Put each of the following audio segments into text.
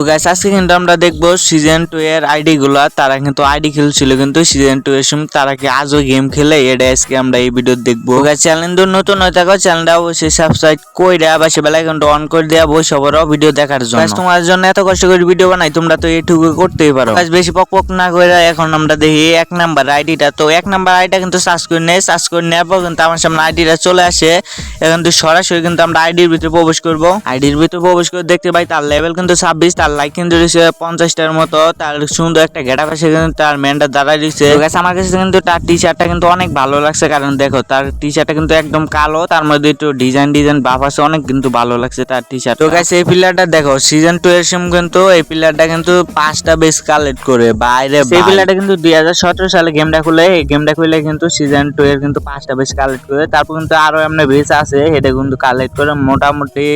তো গাইস আজকে কিন্তু আমরা দেখব সিজন টু এর আইডি গুলা। তারা কিন্তু আইডি খেলছিল কিন্তু সিজন টু এর সময় তারা কি আজও গেম খেলে? এটা আজকে আমরা এই ভিডিও দেখব। গাইস চ্যানেল তো নতুন হয়ে থাকো চ্যানেলটা অবশ্যই সাবস্ক্রাইব করে দেওয়া বা সে বেলায় কিন্তু অন করে দেওয়া বই সবারও ভিডিও দেখার জন্য। তোমার জন্য এত কষ্ট করে ভিডিও বানাই তোমরা তো এইটুকু করতেই পারো। Guys, বেশি পক পক না করে এখন আমরা দেখি এক নাম্বার আইডিটা তো এক নাম্বার আইডিটা কিন্তু সার্চ করে নেই সার্চ করে নেওয়ার পর কিন্তু আমার সামনে আইডিটা চলে আসে। এখন কিন্তু সরাসরি কিন্তু আমরা আইডির ভিতরে প্রবেশ করব। আইডির ভিতরে প্রবেশ করে দেখতে পাই তার লেভেল কিন্তু ছাব্বিশ তার লাইক কিন্তু রয়েছে পঞ্চাশটার মতো। তার সুন্দর একটা গেটা পাশে কিন্তু তার মেনটা দাঁড়ায় তো আমার কাছে কিন্তু তার টি শার্টটা কিন্তু অনেক ভালো লাগছে। কারণ দেখো তার টি শার্টটা কিন্তু একদম কালো তার মধ্যে একটু ডিজাইন ডিজাইন বাপ আছে অনেক কিন্তু ভালো লাগছে তার টি। শার্ট তো গাইস এই প্লেয়ারটা দেখো সিজন টু এর সময় কিন্তু এই প্লেয়ারটা কিন্তু পাঁচটা বেস কালেক্ট করে। বাইরে সেই প্লেয়ারটা কিন্তু দুই হাজার সতেরো সালে গেমটা খুলে এই গেমটা খুলে কিন্তু সিজন টু এর কিন্তু পাঁচটা বেস কালেক্ট করে। তারপর কিন্তু আরও এমনি বেস আছে এটা কিন্তু কালেক্ট করে মোটামুটি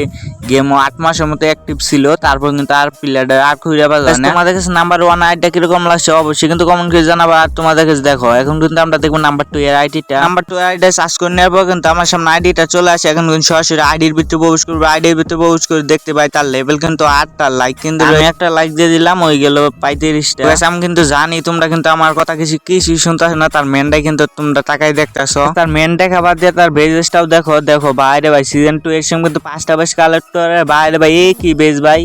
গেম আট মাসের মতো অ্যাক্টিভ ছিল। তারপর কিন্তু আর প্লেয়ারটা আর খুঁজে পাওয়া যায় না? তোমাদের কাছে নাম্বার ওয়ান আইডিটা কীরকম লাগছে? অবশ্যই কিন্তু কমেন্ট করে জানাবা আর তোমাদের কাছে দেখো। এখন কিন্তু আমরা দেখব নাম্বার টু। এর আইডিটা নাম্বার টু আইডিটা সার্চ করে নেওয়ার পর কিন্তু আমার সামনে আইডিটা চলে আসে। এখন কিন্তু সরাসরি আইডির ভিতরে প্রবেশ করব। আইডির ভিতরে প্রবেশ করে দেখতে পাই তার লেভেল কিন্তু আটটা লাইক কিন্তু আমি একটা লাইক দিয়ে দিলাম ওই গেল পঁয়ত্রিশটা। আমি কিন্তু জানি তোমরা কিন্তু আমার কথা কিছু কিছু শুনতেছো না। তার মেনটাই কিন্তু তোমরা তাকাই দেখতেছো। তার মেন দেখা বাদ দিয়ে তার বেজেসটাও দেখো দেখো। বাইরে ভাই সিজন টু এর সঙ্গে কিন্তু পাঁচটা বেশ কালেক্ট করে বাইরে ভাই এই কি বেস ভাই?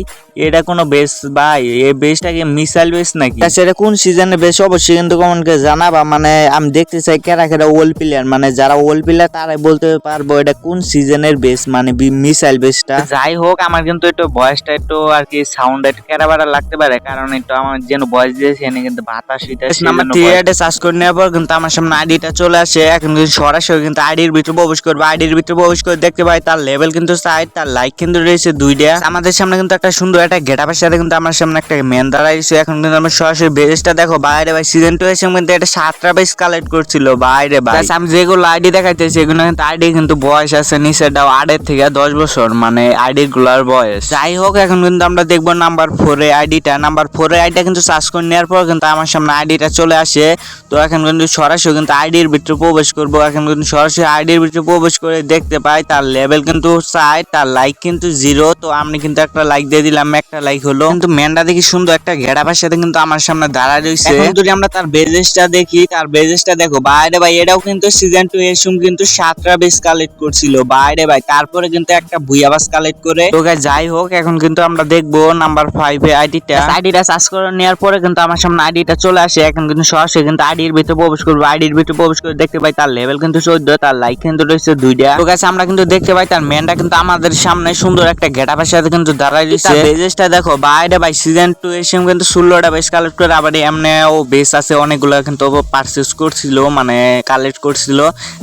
এটা কোনো বেস ভাই এই বেসটা কি মিসাইল বেস নাকি? আচ্ছা এটা কোন সিজনের বেস অবশ্যই কিন্তু কমেন্ট করে জানাবা। মানে আমি দেখতে চাই কেরা কেরা ওল্ড প্লেয়ার মানে যারা ওল্ড প্লেয়ার তারাই বলতে পারব এটা কোন সিজনের বেস মানে মিসাইল বেসটা যাই হোক আমার কিন্তু একটু ভয়েসটা একটু আর কি সাউন্ড একটু কেরাবারা লাগতে পারে কারণ একটু আমার যেন ভয়েস দিয়েছে এনে কিন্তু বাতাস নাম্বার থ্রিয়াতে সার্চ করে নেওয়ার পর কিন্তু আমার সামনে আইডিটা চলে আসে। এখন কিন্তু সরাসরি কিন্তু আইডির ভিতরে প্রবেশ করব। আইডির ভিতরে প্রবেশ করে দেখতে পাই তার লেভেল কিন্তু সাইড তার লাইক কিন্তু রয়েছে দুইটা। আমাদের সামনে কিন্তু একটা সুন্দর একটা গেটাপের সাথে কিন্তু আমার সামনে একটা মেন দাঁড়াইছে এখন কিন্তু আমরা সরাসরি বেজটা দেখো বাইরে ভাই সিজন টু এসে কিন্তু এটা সাতটা বেস কালেক্ট করছিল বাইরে ভাই। আমি যেগুলো আইডি দেখাইতেছি এগুলো কিন্তু আইডি কিন্তু বয়স আছে নিচেটাও আটের থেকে দশ বছর মানে আইডি গুলার বয়স। যাই হোক এখন কিন্তু আমরা দেখব নাম্বার ফোরে আইডিটা নাম্বার ফোরে আইডিটা কিন্তু সার্চ করে নেওয়ার পর কিন্তু আমার সামনে আইডিটা চলে আসে। তো এখন কিন্তু সরাসরি কিন্তু আইডির ভিতরে প্রবেশ করব। এখন কিন্তু সরাসরি আইডির ভিতরে প্রবেশ করে দেখতে পাই তার লেভেল কিন্তু সাইড তার লাইক কিন্তু জিরো তো আমি কিন্তু একটা লাইক দিয়ে দিলাম। একটা লাইক হলো। কিন্তু মেনটা দেখি সুন্দর একটা ঘেরাবার সাথে কিন্তু আমার সামনে দাঁড়ায় রয়েছে এখন যদি আমরা তার বেজেসটা দেখি তার বেজেসটা দেখো বাইরে ভাই এটাও কিন্তু সিজন টু এর সময় কিন্তু সাতটা বেস কালেক্ট করছিল বাইরে ভাই। তারপরে কিন্তু একটা ভুইয়াবাস কালেক্ট করে। তো যাই হোক এখন কিন্তু আমরা দেখব নাম্বার ফাইভ এ আইডিটা আইডিটা সার্চ করে নেওয়ার পরে কিন্তু আমার সামনে আইডিটা চলে আসে। এখন কিন্তু সরাসরি কিন্তু আইডির ভিতরে প্রবেশ করব। আইডির ভিতরে প্রবেশ করে দেখতে পাই তার লেভেল কিন্তু চোদ্দ তার লাইক কিন্তু রয়েছে দুইটা। তো আমরা কিন্তু দেখতে পাই তার মেনটা কিন্তু আমাদের সামনে সুন্দর একটা গেটাপের সাথে কিন্তু দাঁড়াই দিচ্ছে বেজেসটা দেখো বাইরে ভাই সিজন টু সময় কিন্তু ষোলোটা বেস কালেক্ট করে আবার এমনি ও বেস আছে অনেকগুলো কিন্তু পারচেস করছিল মানে কালেক্ট করছিল।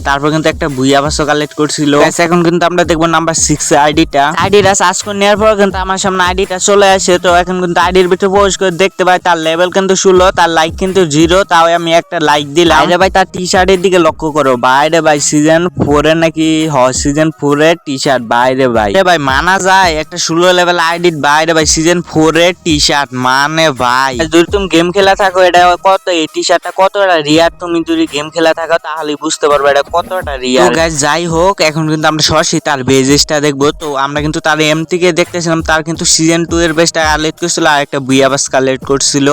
তারপর কিন্তু একটা ভুইয়া বাসও কালেক্ট করছিল। এখন কিন্তু আমরা দেখব নাম্বার সিক্স আইডিটা আইডিটা সার্চ করে নেওয়ার পর কিন্তু আমার সামনে আইডিটা চলে আসে তো এখন কিন্তু আইডির ভিতরে প্রবেশ করে দেখতে পাই তার লেভেল কিন্তু ষোলো তার লাইক কিন্তু জিরো তাও আমি একটা লাইক দিলাম। আরে ভাই তার টি শার্টের দিকে লক্ষ্য করো। বাইরে ভাই সিজন ফোরে নাকি হ সিজন ফোরের টি শার্ট বাইরে ভাই। ভাই মানা যায় একটা ষোলো লেভেল আইডি বাইরে ভাই সিজন ফোর এর টি শার্ট মানে ভাই। যদি তুমি গেম খেলা থাকো এটা কত এই টি শার্টটা কতটা রিয়ার তুমি যদি গেম খেলা থাকো তাহলে বুঝতে পারবে এটা কতটা রিয়ার গাইস যাই হোক এখন কিন্তু আমরা সরাসরি তার বেজেসটা দেখব। তো আমরা কিন্তু তার এম থেকে দেখতেছিলাম তার কিন্তু সিজন টু এর বেসটা কালেক্ট করছিল আর একটা বুয়াবাস কালেক্ট করছিল।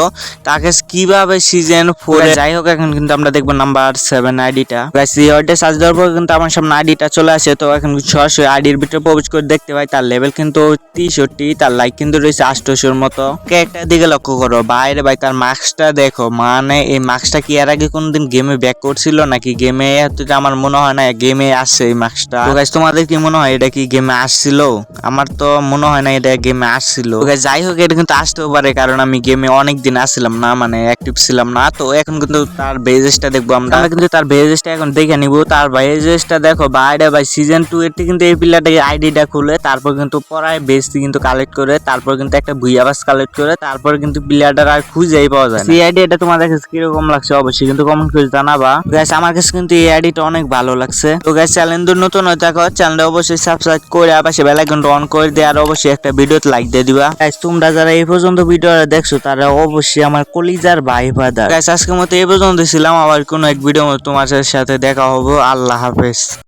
তাকে কীভাবে সিজন ফোর যাই হোক এখন কিন্তু আমরা দেখব নাম্বার সেভেন আইডিটা গাইস এই সার্চ দেওয়ার পর কিন্তু আমার সামনে আইডিটা চলে আসে। তো এখন সরাসরি আইডির ভিতরে প্রবেশ করে দেখতে পাই তার লেভেল কিন্তু তেষট্টি তার লাইক কিন্তু রয়েছে আষ্টশোর মতো। একটা দিকে লক্ষ্য করো বাইরে ভাই তার মার্কসটা দেখো মানে এই মার্কসটা কি এর আগে কোনদিন গেমে ব্যাক করছিল নাকি গেমে আমার মনে হয় না গেমে আসছে এই মার্কসটা তো guys, তোমাদের কি মনে হয় এটা কি গেমে আসছিল? আমার তো মনে হয় না এটা গেমে আসছিল। যাই হোক এটা কিন্তু আসতেও পারে কারণ আমি গেমে অনেক দিন আসছিলাম না মানে অ্যাক্টিভ ছিলাম না। তো এখন কিন্তু তার বেজেসটা দেখব আমরা। কিন্তু তার বেজেসটা এখন দেখে নিব। তার বেজেসটা দেখো বাইরে ভাই সিজন টু এর কিন্তু এই প্লেয়ারটাকে আইডিটা খুলে তারপর কিন্তু পড়ায় বেস কিন্তু কালেক্ট করে তারপর কিন্তু একটা ভুইয়াবাস কালেক্ট করে তারপর কিন্তু প্লেয়ারটার আর খুঁজেই পাওয়া যায় সেই আইডিয়াটা তোমাদের কাছে কীরকম লাগছে? অবশ্যই কিন্তু কমেন্ট করে জানাবা। গাইস আমার কাছে কিন্তু এই আইডিটা অনেক ভালো লাগছে। তো গাইস চ্যানেল নতুন হয়ে থাকো চ্যানেলটা অবশ্যই সাবস্ক্রাইব করে পাশে বেল আইকনটা অন করে দিয়ে আর অবশ্যই একটা ভিডিওতে লাইক দিয়ে দিবা। গাইস তোমরা যারা এই পর্যন্ত ভিডিওটা দেখছ, তারা অবশ্যই আমার কলিজার ভাই ফাদার গাইস আজকের মতো এই পর্যন্ত ছিলাম। আবার কোনো এক ভিডিও তোমার সাথে দেখা হব। আল্লাহ হাফেজ।